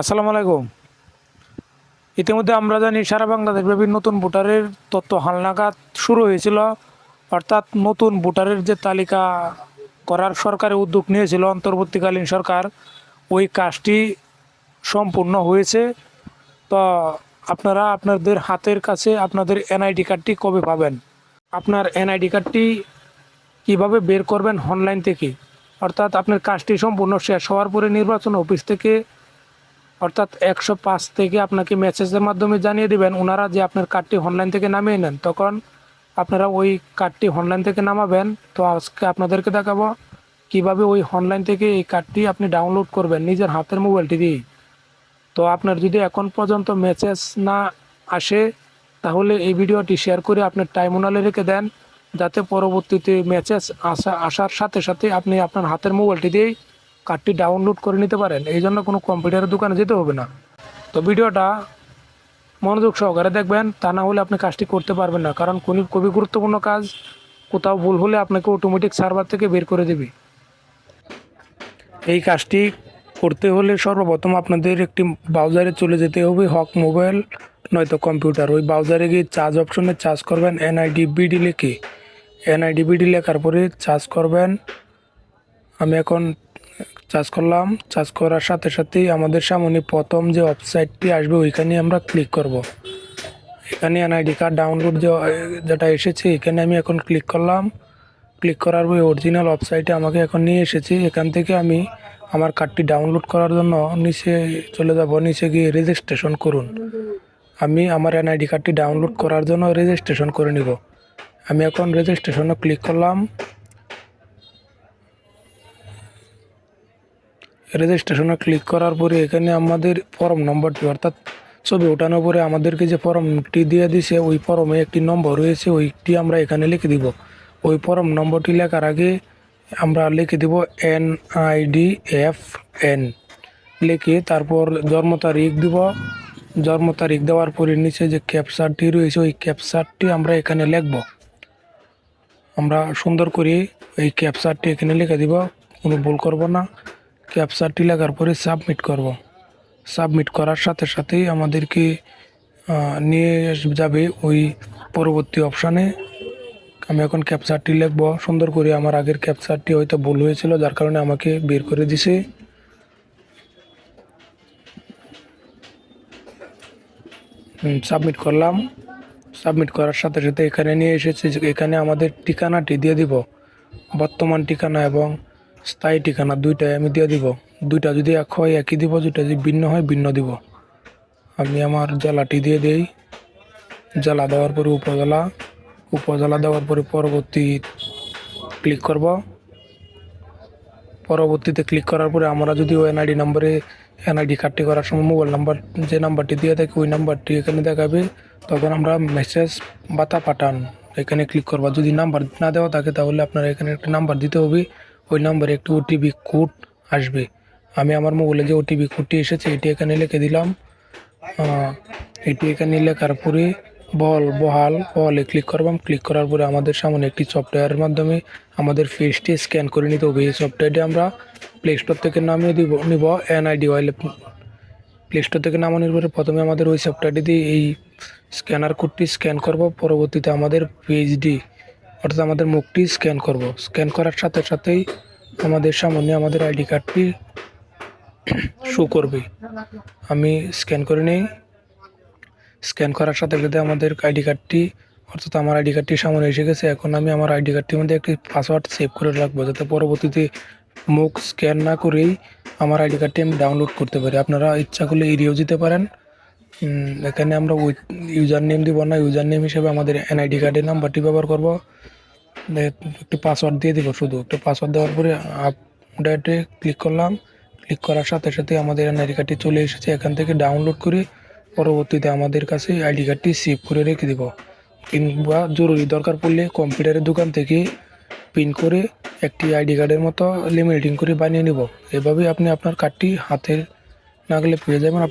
আসসালামু আলাইকুম। ইতিমধ্যে আমরা জানি সারা বাংলাদেশ ব্যাপী নতুন ভোটারের তথ্য হালনাগাদ শুরু হয়েছিল, অর্থাৎ নতুন ভোটারের যে তালিকা করার সরকারি উদ্যোগ নিয়েছিল অন্তর্বর্তীকালীন সরকার, ওই কাজটি সম্পূর্ণ হয়েছে। তো আপনারা আপনাদের হাতের কাছে আপনাদের এনআইডি কার্ডটি কবে পাবেন? আপনার এনআইডি কার্ডটি কীভাবে বের করবেন অনলাইন থেকে? অর্থাৎ আপনার কাজটি সম্পূর্ণ শেষ হওয়ার পরে নির্বাচন অফিস থেকে অর্থাৎ একশো পাঁচ থেকে আপনাকে মেসেজের মাধ্যমে জানিয়ে দিবেন ওনারা যে আপনার কার্ডটি অনলাইন থেকে নামিয়ে নেন। তখন আপনারা ওই কার্ডটি অনলাইন থেকে নামাবেন। তো আজকে আপনাদেরকে দেখাবো কীভাবে ওই অনলাইন থেকে এই কার্ডটি আপনি ডাউনলোড করবেন নিজের হাতের মোবাইলটি দিয়ে। তো আপনার যদি এখন পর্যন্ত মেসেজ না আসে, তাহলে এই ভিডিওটি শেয়ার করে আপনার টাইমোনালে রেখে দেন। যাতে পরবর্তীতে মেসেজ আসা আসার সাথে সাথে আপনি আপনার হাতের মোবাইলটি দিয়েই কার্ডটি ডাউনলোড করে নিতে পারেন। এই জন্য কোনো কম্পিউটারের দোকানে যেতে হবে না। তো ভিডিওটা মনোযোগ সহকারে দেখবেন, তা না হলে আপনি কাজটি করতে পারবেন না। কারণ খুবই খুবই গুরুত্বপূর্ণ কাজ, কোথাও ভুল হলে আপনাকে অটোমেটিক সার্ভার থেকে বের করে দেবে। এই কাজটি করতে হলে সর্বপ্রথম আপনাদের একটি ব্রাউজারে চলে যেতে হবে, হক মোবাইল, নয়তো কম্পিউটার ওই ব্রাউজারে গিয়ে চার্জ অপশনে চার্জ করবেন এনআইডি বিডি লিখে। এনআইডি বিডি লেখার পরে চার্জ করবেন। আমি এখন চার্জ করলাম, চার্জ করার সাথে সাথেই আমাদের সামনে প্রথম যে ওয়েবসাইটটি আসবে, ওইখানে আমরা ক্লিক করব। এখানে এনআইডি কার্ড ডাউনলোড যেটা এসেছে, এখানে আমি এখন ক্লিক করলাম। ক্লিক করার পরে অরিজিনাল ওয়েবসাইটে আমাকে এখন নিয়ে এসেছে। এখান থেকে আমি আমার কার্ডটি ডাউনলোড করার জন্য নিচে চলে যাব, নিচে গিয়ে রেজিস্ট্রেশন করুন। আমি আমার এনআইডি কার্ডটি ডাউনলোড করার জন্য রেজিস্ট্রেশন করে নিব। আমি এখন রেজিস্ট্রেশনে ক্লিক করলাম। রেজিস্ট্রেশনে ক্লিক করার পরে এখানে আমাদের ফর্ম নম্বরটি অর্থাৎ ছবি ওঠানোর পরে আমাদেরকে যে ফর্মটি দিয়ে দিছে, ওই ফর্মে একটি নম্বর রয়েছে, ওইটি আমরা এখানে লিখে দিব। ওই ফর্ম নম্বরটি লেখার আগে আমরা লিখে দিব N I D F N লিখে তারপর জন্ম তারিখ দিব। জন্ম তারিখ দেওয়ার পরে নিচে যে ক্যাপচারটি রয়েছে, ওই ক্যাপচারটি আমরা এখানে লিখব। আমরা সুন্দর করে এই ক্যাপচারটি এখানে লিখে দিব, কোনো ভুল করব না। ক্যাপচারটি লেখার পরে সাবমিট করব। সাবমিট করার সাথে সাথেই আমাদেরকে নিয়ে যাবে ওই পরবর্তী অপশানে। আমি এখন ক্যাপচারটি লিখব। সুন্দর করে আমার আগের ক্যাপচারটি হয়তো ভুল হয়েছিল, যার কারণে আমাকে বের করে দিছে। সাবমিট করলাম। সাবমিট করার সাথে সাথে এখানে নিয়ে এসেছে এখানে আমাদের ঠিকানাটি দিয়ে দিব। বর্তমান ঠিকানা এবং স্থায়ী ঠিকানা দুইটাই আমি দিয়ে দিব। দুইটা যদি এক হয়, একই দিব, দুইটা যদি ভিন্ন হয়, ভিন্ন দিব। আমি আমার জেলাটি দিয়ে দিই। জেলা দেওয়ার পরে উপজেলা উপজেলা দেওয়ার পরে পরবর্তী ক্লিক করব। পরবর্তীতে ক্লিক করার পরে আমরা যদি ওই এনআইডি নম্বরে এনআইডি কার্ডটি করার সময় মোবাইল নাম্বার যে নাম্বারটি দিয়ে থাকি, ওই নাম্বারটি এখানে দেখাবে। তখন আমরা মেসেজ বাতা পাঠান। এখানে ক্লিক করবা। যদি নাম্বার না দেওয়া থাকে, তাহলে আপনার এখানে একটা নাম্বার দিতে হবে। ওই নাম্বারে একটি ওটিপি কোড আসবে। আমি আমার মোবাইলে যে ওটিপি কোডটি এসেছে, এটি এখানে লিখে দিলাম। এটি এখানে লেখার পরে বল, বহাল, বলে ক্লিক করবাম। ক্লিক করার পরে আমাদের সামনে একটি সফটওয়্যারের মাধ্যমে আমাদের ফেসটি স্ক্যান করে নিতে হবে। এই সফটওয়্যারটি আমরা প্লে স্টোর থেকে নামিয়ে দিব, নিব এনআইডি ওয়াইলে প্লে স্টোর থেকে নামানোর পরে প্রথমে আমাদের ওই সফটওয়্যারটি দিয়ে এই স্ক্যানার কোডটি স্ক্যান করব। পরবর্তীতে আমাদের পেজডি অর্থাৎ আমাদের মুখটি স্ক্যান করব। স্ক্যান করার সাথে সাথেই আমাদের সামনে আমাদের আইডি কার্ডটি শো করবে। আমি স্ক্যান করে নেই। স্ক্যান করার সাথে সাথে আমাদের আইডি কার্ডটি, অর্থাৎ আমার আইডি কার্ডটি সামনে এসে গেছে। এখন আমি আমার আইডি কার্ডটির মধ্যে একটি পাসওয়ার্ড সেভ করে রাখব যাতে পরবর্তীতে মুখ স্ক্যান না করেই আমার আইডি কার্ডটি আমি ডাউনলোড করতে পারি। আপনারা ইচ্ছা করলে এড়িয়েও যেতে পারেন। এখানে আমরা ওই ইউজার নেম দিব না ইউজার নেম হিসেবে আমাদের এনআইডি কার্ডের নাম্বারটি ব্যবহার করব। একটি পাসওয়ার্ড দিয়ে দিব শুধু। একটা পাসওয়ার্ড দেওয়ার পরে আপডেটে ক্লিক করলাম। ক্লিক করার সাথে সাথে আমাদের এনআইডি কার্ডটি চলে এসেছে। এখান থেকে ডাউনলোড করে পরবর্তীতে আমাদের কাছে আইডি কার্ডটি সেভ করে রেখে দিব। কিংবা জরুরি দরকার পড়লে কম্পিউটারের দোকান থেকে পিন করে একটি আইডি কার্ডের মতো লিমিটিং করে বানিয়ে নিব। এভাবে আপনি আপনার কার্ডটি হাতের নাগলে পেয়ে যাবেন।